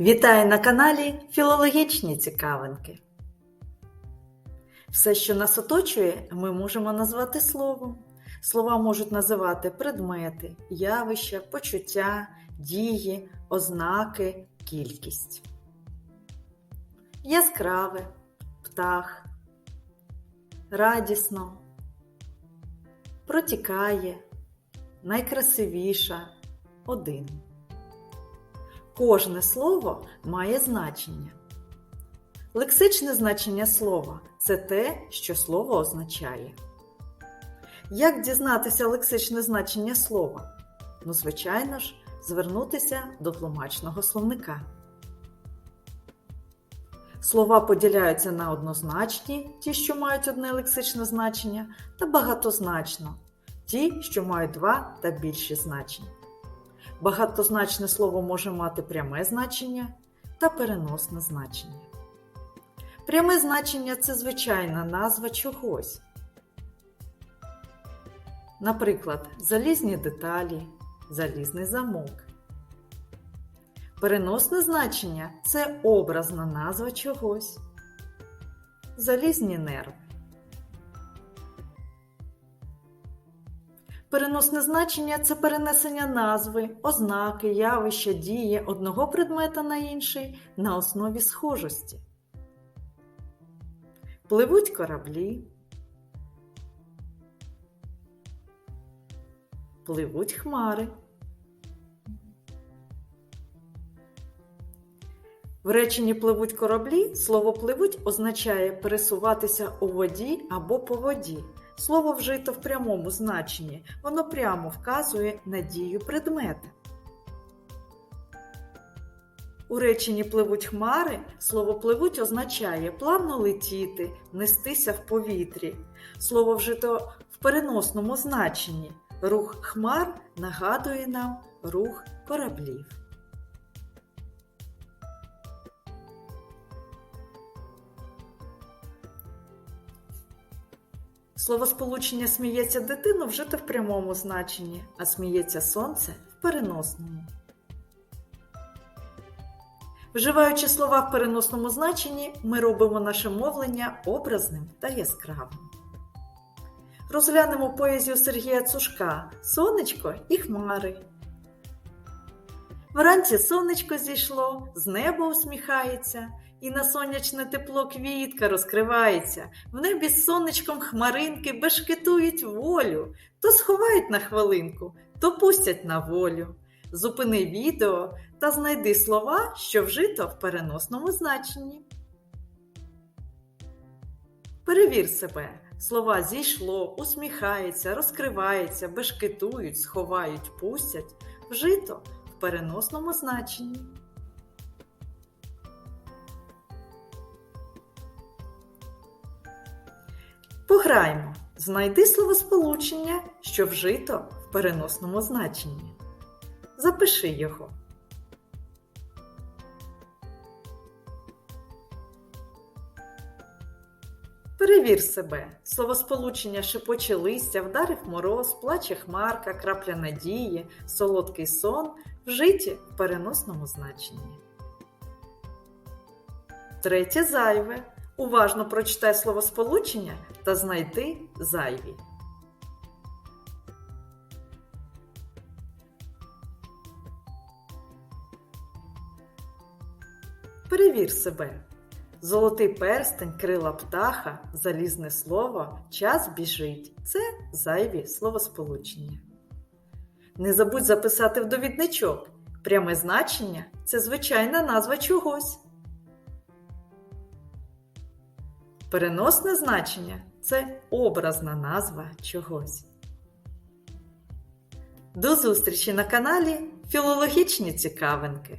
Вітаю на каналі Філологічні цікавинки. Все, що нас оточує, ми можемо назвати словом. Слова можуть називати предмети, явища, почуття, дії, ознаки, кількість. Яскраве, птах, радісно, протікає, найкрасивіша, один. Кожне слово має значення. Лексичне значення слова це те, що слово означає. Як дізнатися лексичне значення слова? Ну, звичайно ж, звернутися до тлумачного словника. Слова поділяються на однозначні, ті, що мають одне лексичне значення, та багатозначно, ті, що мають два та більше значень. Багатозначне слово може мати пряме значення та переносне значення. Пряме значення це звичайна назва чогось. Наприклад, залізні деталі, залізний замок. Переносне значення це образна назва чогось. Залізні нерви. Переносне значення це перенесення назви, ознаки, явища, дії одного предмета на інший на основі схожості. Пливуть кораблі. Пливуть хмари. В реченні пливуть кораблі слово пливуть означає пересуватися у воді або по воді. Слово вжито в прямому значенні, воно прямо вказує на дію предмета. У реченні пливуть хмари слово пливуть означає плавно летіти, нестися в повітрі. Слово вжито в переносному значенні. Рух хмар нагадує нам рух кораблів. Словосполучення сміється дитину вжито в прямому значенні, а сміється сонце в переносному. Вживаючи слова в переносному значенні, ми робимо наше мовлення образним та яскравим. Розглянемо поезію Сергія Цушка Сонечко і хмари. Вранці сонечко зійшло, з неба усміхається, і на сонячне тепло квітка розкривається. В небі з сонечком хмаринки бешкетують волю, то сховають на хвилинку, то пустять на волю. Зупини відео та знайди слова, що вжито в переносному значенні. Перевір себе. Слова зійшло, усміхається, розкривається, бешкетують, сховають, пустять, вжито переносному значенні. Пограймо. Знайди словосполучення, що вжито в переносному значенні. Запиши його. Перевір себе. Словосполучення шепоче листя, вдарив мороз, плаче хмарка, крапля надії, солодкий сон вжиті в переносному значенні. Третє зайве. Уважно прочитай словосполучення та знайди зайві. Перевір себе. Золотий перстень, крила птаха, залізне слово, час біжить. Це зайві словосполучення. Не забудь записати в довідничок. Пряме значення це звичайна назва чогось. Переносне значення це образна назва чогось. До зустрічі на каналі Філологічні цікавинки.